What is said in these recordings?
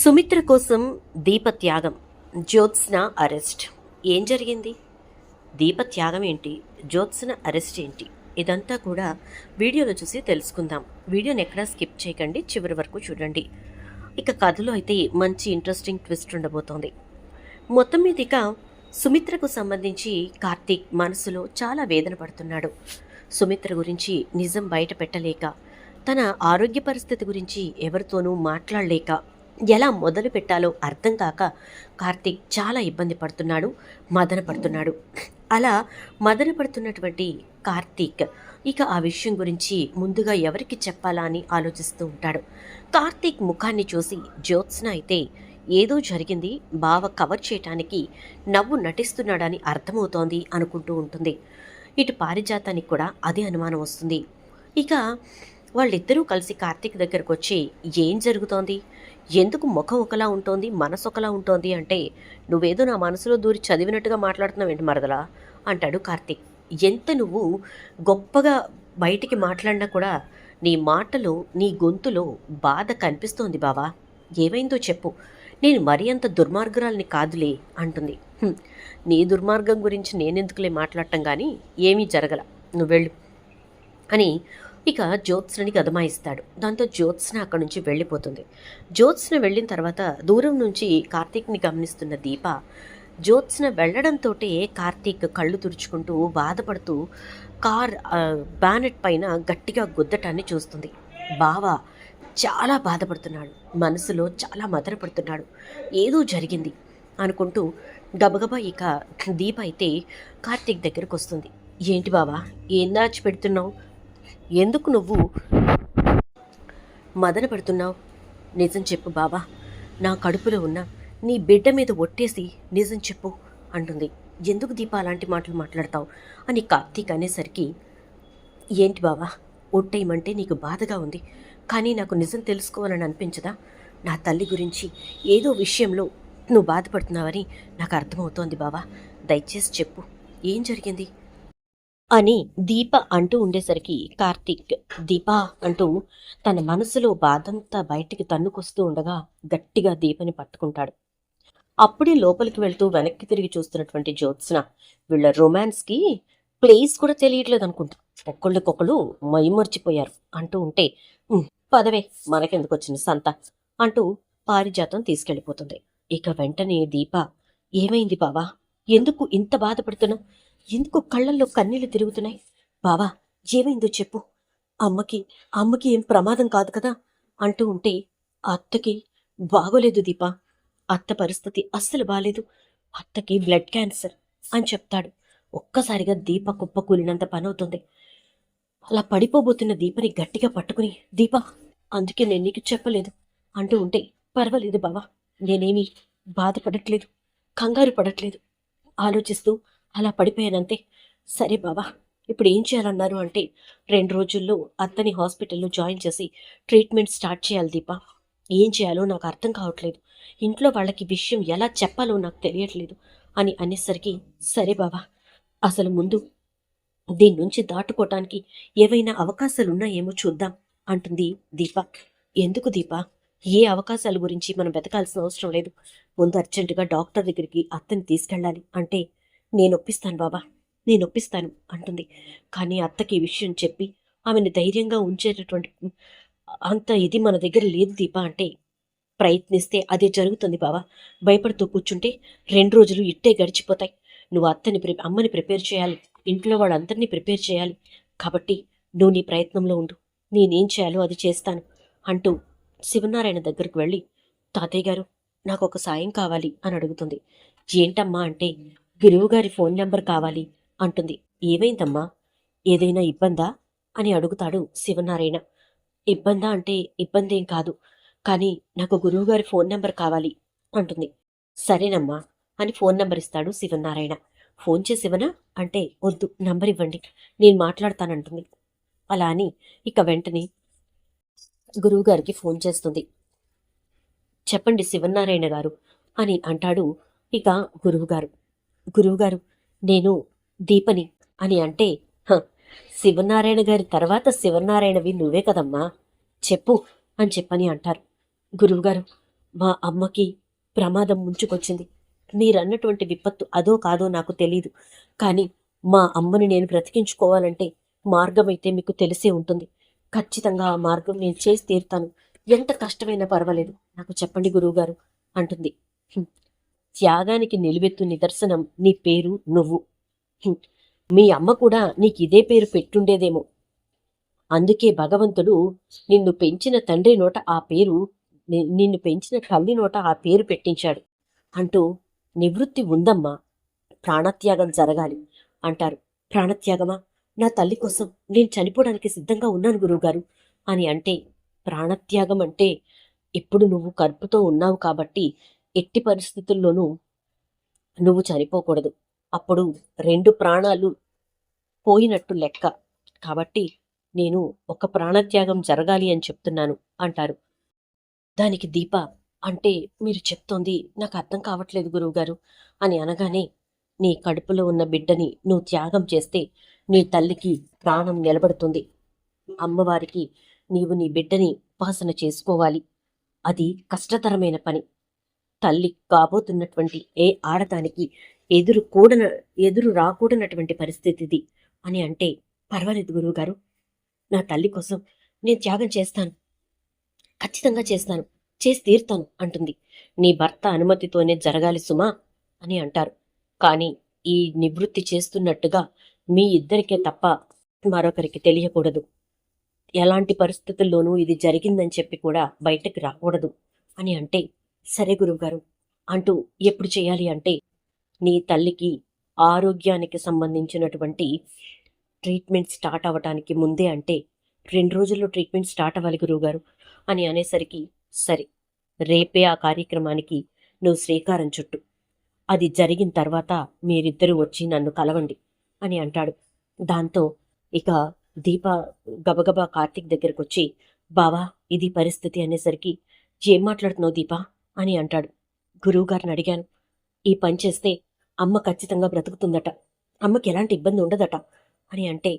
సుమిత్ర కోసం దీపత్యాగం జ్యోత్స్న అరెస్ట్. ఏం జరిగింది? దీపత్యాగం ఏంటి? జ్యోత్స్న అరెస్ట్ ఏంటి? ఇదంతా కూడా వీడియోలో చూసి తెలుసుకుందాం. వీడియోని ఎక్కడా స్కిప్ చేయకండి చివరి వరకు చూడండి. ఇక కథలో అయితే మంచి ఇంట్రెస్టింగ్ ట్విస్ట్ ఉండబోతోంది. మొత్తం మీద ఇక సుమిత్రకు సంబంధించి కార్తీక్ మనసులో చాలా వేదన పడుతున్నాడు. సుమిత్ర గురించి నిజం బయట పెట్టలేక తన ఆరోగ్య పరిస్థితి గురించి ఎవరితోనూ మాట్లాడలేక ఎలా మొదలు పెట్టాలో అర్థం కాక కార్తీక్ చాలా ఇబ్బంది పడుతున్నాడు మదన పడుతున్నాడు. అలా మదన పడుతున్నటువంటి కార్తీక్ ఇక ఆ విషయం గురించి ముందుగా ఎవరికి చెప్పాలా అని ఆలోచిస్తూ ఉంటాడు. కార్తీక్ ముఖాన్ని చూసి జ్యోత్స్న అయితే ఏదో జరిగింది బావ కవర్ చేయటానికి నవ్వు నటిస్తున్నాడని అర్థమవుతోంది అనుకుంటూ ఉంటుంది. ఇటు పారిజాతానికి కూడా అదే అనుమానం వస్తుంది. ఇక వాళ్ళిద్దరూ కలిసి కార్తీక్ దగ్గరకు వచ్చి ఏం జరుగుతోంది? ఎందుకు ముఖం ఒకలా ఉంటోంది మనసు ఒకలా ఉంటోంది అంటే నువ్వేదో నా మనసులో దూరి చదివినట్టుగా మాట్లాడుతున్నావేంటి మరదలా? అంటాడు కార్తీక్. ఎంత నువ్వు గొప్పగా బయటికి మాట్లాడినా కూడా నీ మాటలో నీ గొంతులో బాధ కనిపిస్తోంది బావా. ఏమైందో చెప్పు. నేను మరీ అంత దుర్మార్గురాలని కాదులే అంటుంది. నీ దుర్మార్గం గురించి నేనెందుకులే మాట్లాడటం కానీ ఏమీ జరగల. నువ్వు వెళ్ళు అని ఇక జ్యోత్స్నని గదమాయిస్తాడు. దాంతో జ్యోత్స్న అక్కడి నుంచి వెళ్ళిపోతుంది. జ్యోత్స్న వెళ్ళిన తర్వాత దూరం నుంచి కార్తీక్ని గమనిస్తున్న దీప జ్యోత్స్న వెళ్ళడంతో కార్తీక్ కళ్ళు తుడుచుకుంటూ బాధపడుతూ కార్ బ్యానెట్ పైన గట్టిగా గుద్దటాన్ని చూస్తుంది. బావ చాలా బాధపడుతున్నాడు. మనసులో చాలా మదనపడుతున్నాడు ఏదో జరిగింది అనుకుంటూ గబగబా ఇక దీప అయితే కార్తీక్ దగ్గరకు వస్తుంది ఏంటి బావా? ఏం దాచి పెడుతున్నావు ఎందుకు నువ్వు మదన పడుతున్నావు? నిజం చెప్పు బావా. నా కడుపులో ఉన్న నీ బిడ్డ మీద ఒట్టేసి నిజం చెప్పు అంటుంది. ఎందుకు దీప అలాంటి మాటలు మాట్లాడతావు? అని కార్తీక్ అనేసరికి ఏంటి బావా ఒట్టేయమంటే నీకు బాధగా ఉంది. కానీ నాకు నిజం తెలుసుకోవాలని అనిపించదా? నా తల్లి గురించి ఏదో విషయంలో నువ్వు బాధపడుతున్నావని నాకు అర్థమవుతోంది బావా. దయచేసి చెప్పు. ఏం జరిగింది? అని దీప అంటూ ఉండేసరికి కార్తీక్ దీప అంటూ తన మనసులో బాధంతా బయటికి తన్నుకొస్తూ ఉండగా గట్టిగా దీపని పట్టుకుంటాడు. అప్పుడే లోపలికి వెళ్తూ వెనక్కి తిరిగి చూస్తున్నటువంటి జ్యోత్స్న వీళ్ళ రొమాన్స్కి ప్లేస్ కూడా తెలియట్లేదు అనుకుంటా ఒక్కళ్ళకొకళ్ళు మైమర్చిపోయారు అంటూ ఉంటే పదవే మనకెందుకు వచ్చిన సంత? అంటూ పారిజాతం తీసుకెళ్ళిపోతుంది. ఇక వెంటనే దీప ఏమైంది బావా? ఎందుకు ఇంత బాధపడుతున్నావు? ఎందుకు కళ్ళల్లో కన్నీళ్ళు తిరుగుతున్నాయి? బావా ఏమైందో చెప్పు. అమ్మకి అమ్మకి ఏం ప్రమాదం కాదు కదా? అంటూ ఉంటే అత్తకి బాగోలేదు దీప. అత్త పరిస్థితి అస్సలు బాలేదు. అత్తకి బ్లడ్ క్యాన్సర్ అని చెప్తాడు. ఒక్కసారిగా దీప కుప్ప కూలినంత పనవుతుంది. అలా పడిపోబోతున్న దీపని గట్టిగా పట్టుకుని దీప అందుకే నేను నీకు చెప్పలేదు అంటూ ఉంటే పర్వాలేదు బావా నేనేమీ బాధపడట్లేదు కంగారు పడట్లేదు ఆలోచిస్తూ అలా పడిపోయానంతే. సరే బాబా ఇప్పుడు ఏం చేయాలన్నారు అంటే రెండు రోజుల్లో అత్తని హాస్పిటల్లో జాయిన్ చేసి ట్రీట్మెంట్ స్టార్ట్ చేయాలి దీప. ఏం చేయాలో నాకు అర్థం కావట్లేదు. ఇంట్లో వాళ్ళకి విషయం ఎలా చెప్పాలో నాకు తెలియట్లేదు అని అనేసరికి సరే బాబా అసలు ముందు దీని నుంచి దాటుకోవటానికి ఏవైనా అవకాశాలు ఉన్నాయేమో చూద్దాం అంటుంది దీప. ఎందుకు దీప? ఏ అవకాశాల గురించి మనం వెతకాల్సిన అవసరం లేదు. ముందు అర్జెంటుగా డాక్టర్ దగ్గరికి అత్తని తీసుకెళ్ళాలి అంటే నేను ఒప్పిస్తాను బాబా నేను ఒప్పిస్తాను అంటుంది. కానీ అత్తకి ఈ విషయం చెప్పి ఆమెను ధైర్యంగా ఉంచేటటువంటి అంత ఇది మన దగ్గర లేదు దీప అంటే ప్రయత్నిస్తే అదే జరుగుతుంది బావా. భయపడుతూ కూర్చుంటే రెండు రోజులు ఇట్టే గడిచిపోతాయి. నువ్వు అత్తని ప్రి అమ్మని ప్రిపేర్ చేయాలి ఇంట్లో వాళ్ళందరినీ ప్రిపేర్ చేయాలి. కాబట్టి నువ్వు నీ ప్రయత్నంలో ఉండు నేనేం చేయాలో అది చేస్తాను అంటూ శివనారాయణ దగ్గరికి వెళ్ళి తాతయ్య గారు నాకు ఒక సాయం కావాలి అని అడుగుతుంది. ఏంటమ్మా అంటే గురువుగారి ఫోన్ నెంబర్ కావాలి అంటుంది. ఏమైందమ్మా? ఏదైనా ఇబ్బందా? అని అడుగుతాడు శివనారాయణ. ఇబ్బందా అంటే ఇబ్బంది ఏం కాదు కానీ నాకు గురువుగారి ఫోన్ నెంబర్ కావాలి అంటుంది. సరేనమ్మా అని ఫోన్ నెంబర్ ఇస్తాడు శివనారాయణ. ఫోన్ చేసివనా అంటే వద్దు నంబర్ ఇవ్వండి నేను మాట్లాడతానంటుంది. అలా అని ఇక వెంటనే గురువుగారికి ఫోన్ చేస్తుంది. చెప్పండి శివనారాయణ గారు అని అంటాడు ఇక గురువుగారు. గురువుగారు నేను దీపని అని అంటే "హ, శివనారాయణ గారి తర్వాత శివనారాయణవి నువ్వే కదమ్మా చెప్పు అని చెప్పని అంటారు. గురువుగారు మా అమ్మకి ప్రమాదం ముంచుకొచ్చింది. మీరన్నటువంటి విపత్తు అదో కాదో నాకు తెలియదు కానీ మా అమ్మని నేను బ్రతికించుకోవాలంటే మార్గం అయితే మీకు తెలిసే ఉంటుంది. ఖచ్చితంగా ఆ మార్గం నేను చేసి తీరుతాను. ఎంత కష్టమైనా పర్వాలేదు నాకు చెప్పండి గురువుగారు అంటుంది. త్యాగానికి నిలువెత్తు నిదర్శనం నీ పేరు నువ్వు. మీ అమ్మ కూడా నీకు ఇదే పేరు పెట్టుండేదేమో. అందుకే భగవంతుడు నిన్ను పెంచిన తండ్రి నోట ఆ పేరు నిన్ను పెంచిన తల్లి నోట ఆ పేరు పెట్టించాడు. అంటూ నివృత్తి ఉందమ్మా. ప్రాణత్యాగం జరగాలి అంటారు. ప్రాణత్యాగమా? నా తల్లి కోసం నేను చనిపోవడానికి సిద్ధంగా ఉన్నాను గురువుగారు అని అంటే ప్రాణత్యాగం అంటే ఇప్పుడు నువ్వు కడుపుతో ఉన్నావు కాబట్టి ఎట్టి పరిస్థితుల్లోనూ నువ్వు చనిపోకూడదు. అప్పుడు రెండు ప్రాణాలు పోయినట్టు లెక్క. కాబట్టి నేను ఒక ప్రాణత్యాగం జరగాలి అని చెప్తున్నాను అంటారు. దానికి దీప అంటే మీరు చెప్తోంది నాకు అర్థం కావట్లేదు గురువుగారు అని అనగానే నీ కడుపులో ఉన్న బిడ్డని నువ్వు త్యాగం చేస్తే నీ తల్లికి ప్రాణం నిలబడుతుంది. అమ్మవారికి నీవు నీ బిడ్డని ఉపాసన చేసుకోవాలి. అది కష్టతరమైన పని. తల్లి కాబోతున్నటువంటి ఏ ఆడదానికి ఎదురు కూడన ఎదురు రాకూడనటువంటి పరిస్థితి ఇది అని అంటే పర్వాలేదు గురువుగారు నా తల్లి కోసం నేను త్యాగం చేస్తాను. ఖచ్చితంగా చేస్తాను. చేసి తీరుతాను అంటుంది. నీ భర్త అనుమతితోనే జరగాలి సుమా అని అంటారు. కానీ ఈ నివృత్తి చేస్తున్నట్టుగా మీ ఇద్దరికే తప్ప మరొకరికి తెలియకూడదు. ఎలాంటి పరిస్థితుల్లోనూ ఇది జరిగిందని చెప్పి కూడా బయటకు రాకూడదు అని అంటే సరే గురువుగారు అంటూ ఎప్పుడు చేయాలి అంటే నీ తల్లికి ఆరోగ్యానికి సంబంధించినటువంటి ట్రీట్మెంట్ స్టార్ట్ అవ్వటానికి ముందే అంటే రెండు రోజుల్లో ట్రీట్మెంట్ స్టార్ట్ అవ్వాలి గురువుగారు అని అనేసరికి సరే రేపే ఆ కార్యక్రమానికి నువ్వు శ్రీకారం చుట్టు. అది జరిగిన తర్వాత మీరిద్దరూ వచ్చి నన్ను కలవండి అని అంటాడు. దాంతో ఇక దీప గబగబా కార్తీక్ దగ్గరకు వచ్చి బావా ఇది పరిస్థితి అనేసరికి ఏం మాట్లాడుతున్నావు దీపా? అని అంటాడు. గురువుగారిని అడిగాను ఈ పని చేస్తే అమ్మ ఖచ్చితంగా బ్రతుకుతుందట. అమ్మకి ఎలాంటి ఇబ్బంది ఉండదట అని అంటే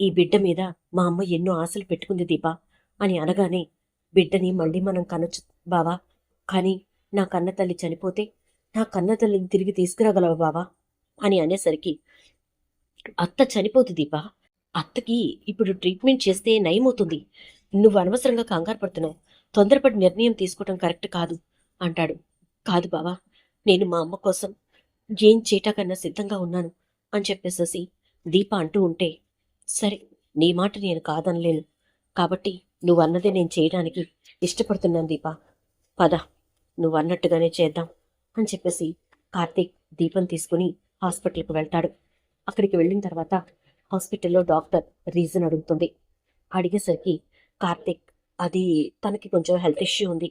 ఈ బిడ్డ మీద మా అమ్మ ఎన్నో ఆశలు పెట్టుకుంది దీపా అని అనగానే బిడ్డని మళ్ళీ మనం కనొచ్చు బావా. కానీ నా కన్న తల్లి చనిపోతే నా కన్న తల్లిని తిరిగి తీసుకురాగలవా బావా అని అనేసరికి అత్త చనిపోతుంది దీపా. అత్తకి ఇప్పుడు ట్రీట్మెంట్ చేస్తే నయమవుతుంది. నువ్వు అనవసరంగా కంగారు పడుతున్నావు. తొందరపడి నిర్ణయం తీసుకోవటం కరెక్ట్ కాదు. అంటాడు. కాదు బావా నేను మా అమ్మ కోసం ఏం చేయటాకన్నా సిద్ధంగా ఉన్నాను అని చెప్పేసేసి దీప అంటూ ఉంటే సరే నీ మాట నేను కాదనలేను. కాబట్టి నువ్వు అన్నదే నేను చేయడానికి ఇష్టపడుతున్నాను దీప. పద నువ్వు అన్నట్టుగానే చేద్దాం అని చెప్పేసి కార్తీక్ దీపం తీసుకుని హాస్పిటల్కి వెళ్తాడు. అక్కడికి వెళ్ళిన తర్వాత హాస్పిటల్లో డాక్టర్ రీజన్ అడుగుతుంది. అడిగేసరికి కార్తీక్ అది తనకి కొంచెం హెల్త్ ఇష్యూ ఉంది.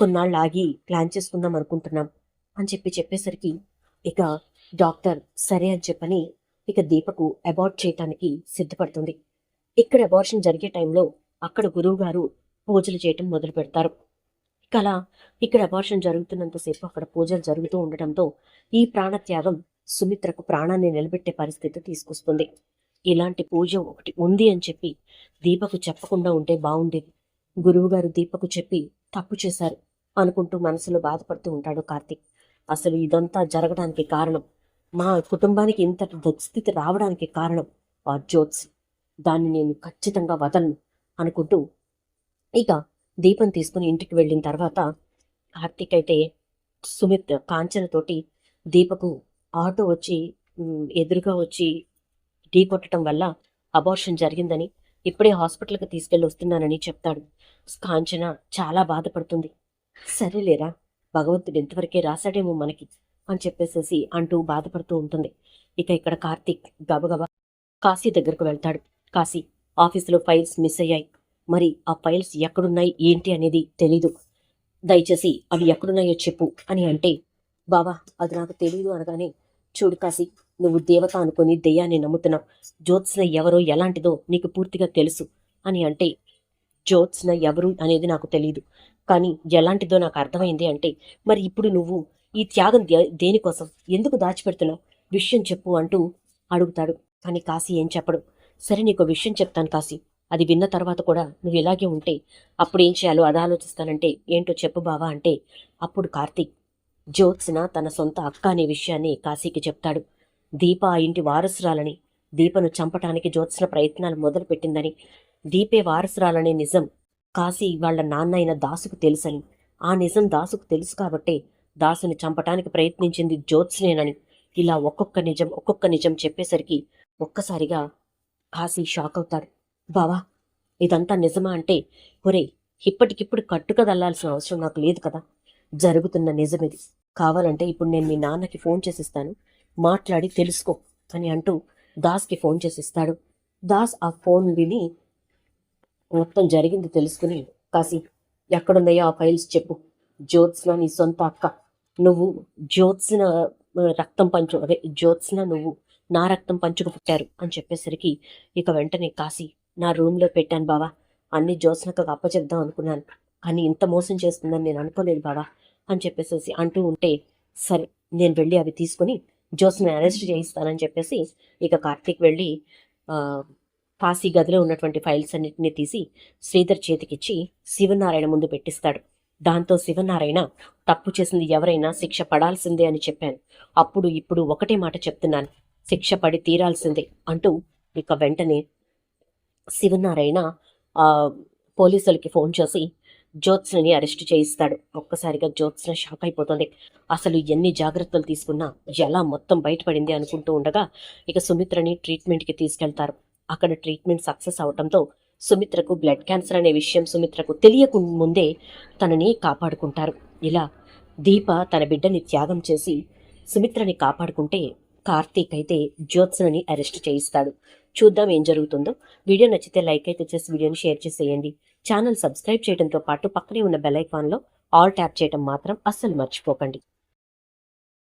కొన్నాళ్ళు ఆగి ప్లాన్ చేసుకుందాం అనుకుంటున్నాం అని చెప్పి చెప్పేసరికి ఇక డాక్టర్ సరే అని చెప్పని ఇక దీపకు అబార్ట్ చేయటానికి సిద్ధపడుతుంది. ఇక్కడ అబార్షన్ జరిగే టైంలో అక్కడ గురువు గారు పూజలు చేయటం మొదలు పెడతారు. ఇక అలా ఇక్కడ అబార్షన్ జరుగుతున్నంతసేపు అక్కడ పూజలు జరుగుతూ ఉండటంతో ఈ ప్రాణత్యాగం సుమిత్రకు ప్రాణాన్ని నిలబెట్టే పరిస్థితి తీసుకొస్తుంది. ఇలాంటి పూజ ఒకటి ఉంది అని చెప్పి దీపకు చెప్పకుండా ఉంటే బాగుండేది. గురువుగారు దీపకు చెప్పి తప్పు చేశారు అనుకుంటూ మనసులో బాధపడుతూ ఉంటాడు కార్తీక్. అసలు ఇదంతా జరగడానికి కారణం మా కుటుంబానికి ఇంతటి దుస్థితి రావడానికి కారణం ఆ జ్యోత్స్ దాన్ని నేను ఖచ్చితంగా వదలను అనుకుంటూ ఇక దీపం తీసుకుని ఇంటికి వెళ్ళిన తర్వాత కార్తీక్ అయితే సుమిత్ కాంచనతోటి దీపకు ఆటో వచ్చి ఎదురుగా వచ్చి ఢీ కొట్టడం వల్ల అబార్షన్ జరిగిందని ఇప్పుడే హాస్పిటల్కి తీసుకెళ్ళి వస్తున్నానని చెప్తాడు. కాంచన చాలా బాధపడుతుంది. సరేలేరా భగవంతుడు ఎంతవరకే రాశాడేమో మనకి అని చెప్పేసేసి అంటూ బాధపడుతూ ఉంటుంది. ఇక ఇక్కడ కార్తీక్ గబగబా కాశీ దగ్గరకు వెళ్తాడు. కాశీ ఆఫీసులో ఫైల్స్ మిస్ అయ్యాయి. మరి ఆ ఫైల్స్ ఎక్కడున్నాయి ఏంటి అనేది తెలీదు. దయచేసి అవి ఎక్కడున్నాయో చెప్పు అని అంటే బావా అది నాకు తెలియదు అనగానే చూడు కాశీ నువ్వు దేవత అనుకుని దెయ్యాన్ని నమ్ముతున్నావు. జ్యోత్స్న ఎవరో ఎలాంటిదో నీకు పూర్తిగా తెలుసు అని అంటే జ్యోత్స్న ఎవరు అనేది నాకు తెలియదు కానీ ఎలాంటిదో నాకు అర్థమైంది అంటే మరి ఇప్పుడు నువ్వు ఈ త్యాగం దే- దేనికోసం? ఎందుకు దాచిపెడుతున్నావు? విషయం చెప్పు అంటూ అడుగుతాడు. కానీ కాశీ ఏం చెప్పడు. సరే నీకు విషయం చెప్తాను కాశీ. అది విన్న తర్వాత కూడా నువ్వు ఇలాగే ఉంటే అప్పుడు ఏం చేయాలో అది ఆలోచిస్తానంటే ఏంటో చెప్పు బావా అంటే అప్పుడు కార్తీక్ జ్యోత్స్న తన సొంత అక్క అనే విషయాన్ని కాశీకి చెప్తాడు. దీప ఆ ఇంటి వారసురాలని దీపను చంపటానికి జ్యోత్స్న ప్రయత్నాలు మొదలుపెట్టిందని. దీపే వారసురాలనే నిజం. కాశీ వాళ్ళ నాన్న అయిన దాసుకు తెలుసని. ఆ నిజం దాసుకు తెలుసు కాబట్టే దాసుని చంపటానికి ప్రయత్నించింది జ్యోత్స్నేనని. ఇలా ఒక్కొక్క నిజం ఒక్కొక్క నిజం చెప్పేసరికి ఒక్కసారిగా కాశీ షాక్ అవుతాడు బావా ఇదంతా నిజమా అంటే ఒరే ఇప్పటికిప్పుడు కట్టుకదల్లాల్సిన అవసరం నాకు లేదు కదా. జరుగుతున్న నిజం ఇది కావాలంటే ఇప్పుడు నేను మీ నాన్నకి ఫోన్ చేసిస్తాను. మాట్లాడి తెలుసుకో అని అంటూ దాస్కి ఫోన్ చేసిస్తాడు. దాస్ ఆ ఫోన్ విని మొత్తం జరిగింది తెలుసుకుని కాశీ ఎక్కడున్నాయో ఆ ఫైల్స్ చెప్పు. జ్యోత్స్న నీ సొంత అక్క. నువ్వు జ్యోత్స్న రక్తం పంచు అదే జ్యోత్స్న నువ్వు నా రక్తం పంచుకు పుట్టారు అని చెప్పేసరికి ఇక వెంటనే కాశీ నా రూమ్లో పెట్టాను బావా. అన్ని జ్యోత్స్నకు అప్పచెప్దాం అనుకున్నాను. కానీ ఇంత మోసం చేస్తుందని నేను అనుకోలేదు బావా అని చెప్పేసేసి అంటూ ఉంటే సరే నేను వెళ్ళి అవి తీసుకొని జోస్ని అరెస్ట్ చేయిస్తానని చెప్పేసి ఇక కార్తీక్ వెళ్ళి ఆ, కాశీ గదిలో ఉన్నటువంటి ఫైల్స్ అన్నిటిని తీసి శ్రీధర్ చేతికిచ్చి శివనారాయణ ముందు పెట్టిస్తాడు. దాంతో శివనారాయణ తప్పు చేసింది ఎవరైనా శిక్ష పడాల్సిందే అని చెప్పాను. అప్పుడు ఇప్పుడు ఒకటే మాట చెప్తున్నాను. శిక్ష పడి తీరాల్సిందే అంటూ ఇక వెంటనే శివనారాయణ పోలీసులకి ఫోన్ చేసి జ్యోత్స్నని అరెస్ట్ చేయిస్తాడు. ఒక్కసారిగా జ్యోత్స్న షాక్ అయిపోతుంది. అసలు ఎన్ని జాగ్రత్తలు తీసుకున్నా ఎలా మొత్తం బయటపడింది అనుకుంటూ ఉండగా ఇక సుమిత్రని ట్రీట్మెంట్కి తీసుకెళ్తారు. అక్కడ ట్రీట్మెంట్ సక్సెస్ అవడంతో సుమిత్రకు బ్లడ్ క్యాన్సర్ అనే విషయం సుమిత్రకు తెలియకు ముందే తనని కాపాడుకుంటారు. ఇలా దీప తన బిడ్డని త్యాగం చేసి సుమిత్రని కాపాడుకుంటే కార్తీక్ అయితే జ్యోత్స్నని అరెస్ట్ చేయిస్తాడు. చూద్దాం ఏం జరుగుతుందో. వీడియో నచ్చితే లైక్ అయితే చేసి వీడియోని షేర్ చేసేయండి. ఛానల్ సబ్స్క్రైబ్ చేయడంతో పాటు పక్కనే ఉన్న బెల్ ఐకాన్లో ఆల్ ట్యాప్ చేయడం మాత్రం అస్సలు మర్చిపోకండి.